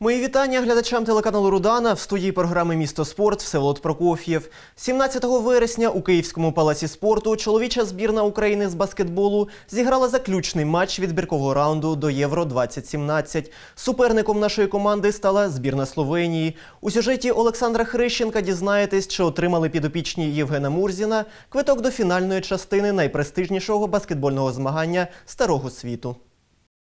Мої вітання глядачам телеканалу Рудана в студії програми Місто спорт Всеволод Прокоф'єв. 17 вересня у Київському палаці спорту чоловіча збірна України з баскетболу зіграла заключний матч відбіркового раунду до Євро 2017. Суперником нашої команди стала збірна Словенії. У сюжеті Олександра Хрищенка дізнаєтесь, що отримали підопічні Євгена Мурзіна квиток до фінальної частини найпрестижнішого баскетбольного змагання старого світу.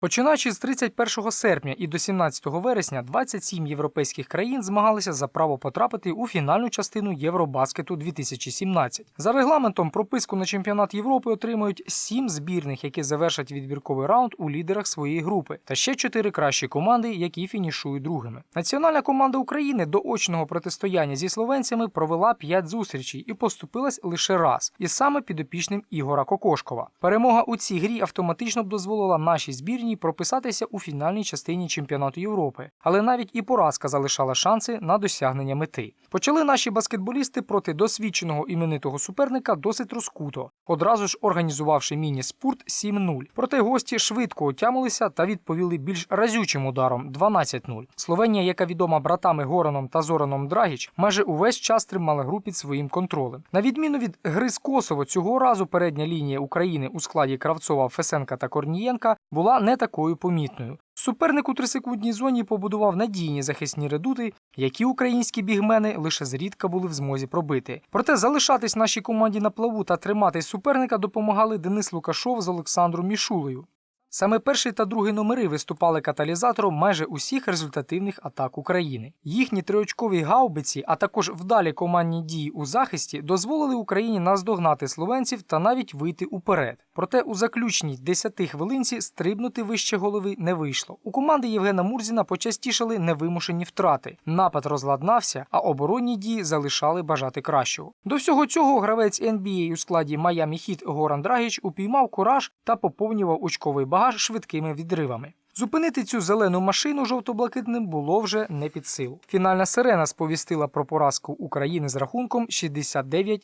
Починаючи з 31 серпня і до 17 вересня 27 європейських країн змагалися за право потрапити у фінальну частину Євробаскету 2017. За регламентом прописку на чемпіонат Європи отримують 7 збірних, які завершать відбірковий раунд у лідерах своєї групи, та ще 4 кращі команди, які фінішують другими. Національна команда України до очного протистояння зі словенцями провела 5 зустрічей і поступилась лише раз, і саме підопічним Ігора Кокошкова. Перемога у цій грі автоматично б дозволила нашій збірній прописатися у фінальній частині чемпіонату Європи, але навіть і поразка залишала шанси на досягнення мети. Почали наші баскетболісти проти досвідченого іменитого суперника досить розкуто, одразу ж організувавши міні-спорт 7-0. Проте гості швидко отямилися та відповіли більш разючим ударом 12-0. Словенія, яка відома братами Гораном та Зораном Драгіч, майже увесь час тримала гру під своїм контролем. На відміну від гри з Косово, цього разу передня лінія України у складі Кравцова, Фесенка та Корнієнка була не такою помітною. Суперник у трисекундній зоні побудував надійні захисні редути, які українські бігмени лише зрідка були в змозі пробити. Проте залишатись нашій команді на плаву та тримати суперника допомагали Денис Лукашов з Олександром Мішулею. Саме перший та другий номери виступали каталізатором майже усіх результативних атак України. Їхні триочкові гаубиці, а також вдалі командні дії у захисті дозволили Україні наздогнати словенців та навіть вийти уперед. Проте у заключній 10 хвилинці стрибнути вище голови не вийшло. У команди Євгена Мурзіна почастішали невимушені втрати. Напад розладнався, а оборонні дії залишали бажати кращого. До всього цього гравець NBA у складі Майами Хіт Горан Драгіч упіймав кураж та поповнював очковий багаж швидкими відривами. Зупинити цю зелену машину жовто-блакитним було вже не під силу. Фінальна сирена сповістила про поразку України з рахунком 69-80.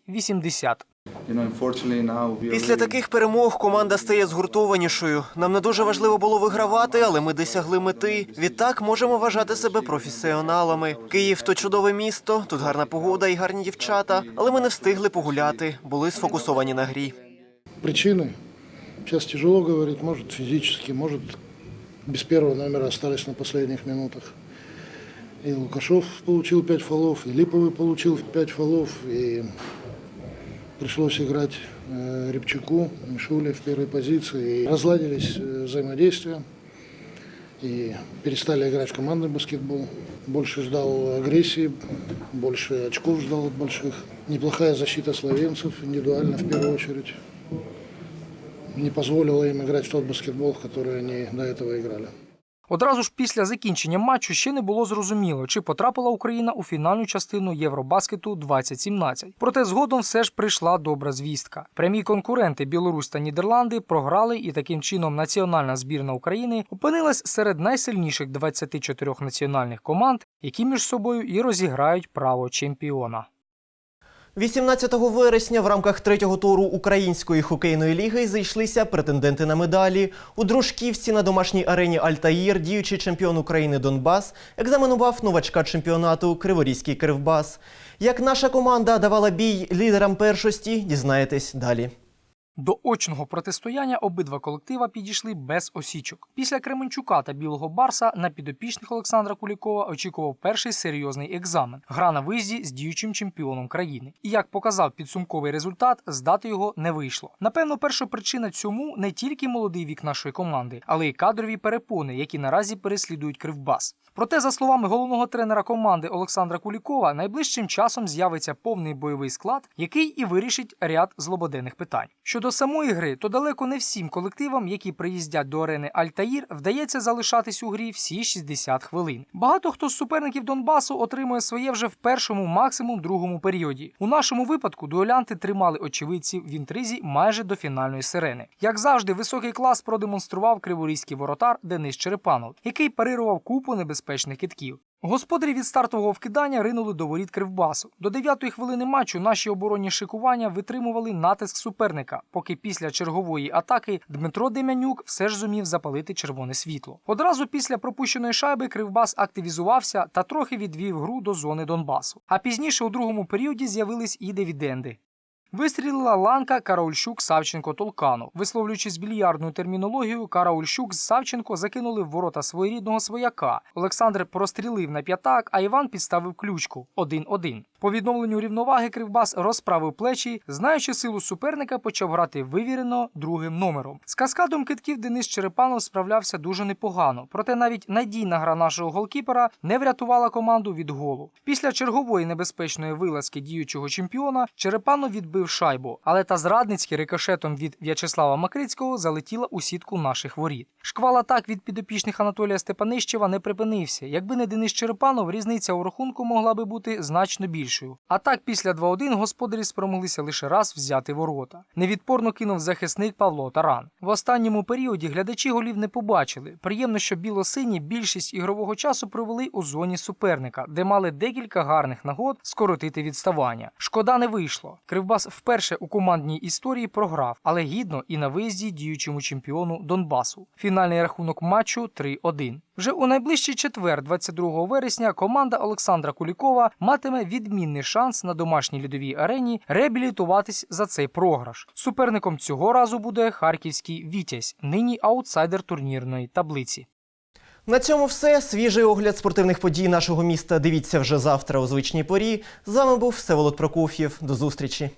You know, unfortunately now we Після таких перемог команда стає згуртованішою. Нам не дуже важливо було вигравати, але ми досягли мети. Відтак можемо вважати себе професіоналами. Київ то чудове місто, тут гарна погода і гарні дівчата. Але ми не встигли погуляти, були сфокусовані на грі. Причины. Сейчас тяжело говорить, может физически, может без первого номера остались на последних минутах. И Лукашов получил 5 фолов, и Липовый получил 5 фолов, и пришлось играть э, Рябчуку, Мишуле в первой позиции. И разладились э, взаимодействия, и перестали играть в командный баскетбол. Больше ждал агрессии, больше очков ждал от больших. Неплохая защита словенцев, индивидуально в первую очередь не позволило им играть в тот баскетбол, в который они до этого играли. Одразу ж після закінчення матчу ще не було зрозуміло, чи потрапила Україна у фінальну частину Євробаскету 2017. Проте згодом все ж прийшла добра звістка. Прямі конкуренти Білорусь та Нідерланди програли, і таким чином національна збірна України опинилась серед найсильніших 24 національних команд, які між собою і розіграють право чемпіона. 18 вересня в рамках третього туру Української хокейної ліги зійшлися претенденти на медалі. У Дружківці на домашній арені Альтаїр діючий чемпіон України Донбас екзаменував новачка чемпіонату Криворізький Кривбас. Як наша команда давала бій лідерам першості, дізнаєтесь далі. До очного протистояння обидва колектива підійшли без осічок. Після Кременчука та Білого Барса на підопічних Олександра Кулікова очікував перший серйозний екзамен гра на виїзді з діючим чемпіоном країни. І як показав підсумковий результат, здати його не вийшло. Напевно, перша причина цьому не тільки молодий вік нашої команди, але й кадрові перепони, які наразі переслідують Кривбас. Проте, за словами головного тренера команди Олександра Кулікова, найближчим часом з'явиться повний бойовий склад, який і вирішить ряд злободенних питань. Щодо самої гри, то далеко не всім колективам, які приїздять до арени Альтаїр, вдається залишатись у грі всі 60 хвилин. Багато хто з суперників Донбасу отримує своє вже в першому, максимум другому періоді. У нашому випадку дуелянти тримали очевидців в інтризі майже до фінальної сирени. Як завжди, високий клас продемонстрував криворізький воротар Денис Черепанов, який парирував купу небезпечних китків. Господарі від стартового вкидання ринули до воріт кривбасу. До дев'ятої хвилини матчу наші оборонні шикування витримували натиск суперника, поки після чергової атаки Дмитро Дем'янюк все ж зумів запалити червоне світло. Одразу після пропущеної шайби Кривбас активізувався та трохи відвів гру до зони Донбасу. А пізніше у другому періоді з'явились і дивіденди. Вистрілила ланка Караульщук Савченко Толканов. Висловлюючись більярдною термінологією, Караульщук з Савченко закинули в ворота своєрідного свояка. Олександр прострілив на п'ятак, а Іван підставив ключку 1-1. По відновленню рівноваги Кривбас розправив плечі, знаючи силу суперника, почав грати вивірено другим номером. З каскадом китків Денис Черепанов справлявся дуже непогано, проте навіть надійна гра нашого голкіпера не врятувала команду від голу. Після чергової небезпечної вилазки діючого чемпіона Черепанов відбив шайбу, але та зрадницьки рикошетом від В'ячеслава Макрицького залетіла у сітку наших воріт. Шквал атак від підопічних Анатолія Степанищева не припинився. Якби не Денис Черепанов, різниця у рахунку могла би бути значно більшою. А так, після 2-1 господарі спромоглися лише раз взяти ворота. Невідпорно кинув захисник Павло Таран. В останньому періоді глядачі голів не побачили. Приємно, що білосині більшість ігрового часу провели у зоні суперника, де мали декілька гарних нагод скоротити відставання. Шкода не вийшло. Кривбас вперше у командній історії програв, але гідно і на виїзді діючому чемпіону Донбасу. Фінальний рахунок матчу 3-1. Вже у найближчий четвер, 22 вересня, команда Олександра Кулікова матиме відмінний шанс на домашній льодовій арені реабілітуватись за цей програш. Суперником цього разу буде харківський Вітязь, нині аутсайдер турнірної таблиці. На цьому все. Свіжий огляд спортивних подій нашого міста. Дивіться вже завтра у звичній порі. З вами був Всеволод Прокоф'єв. До зустрічі.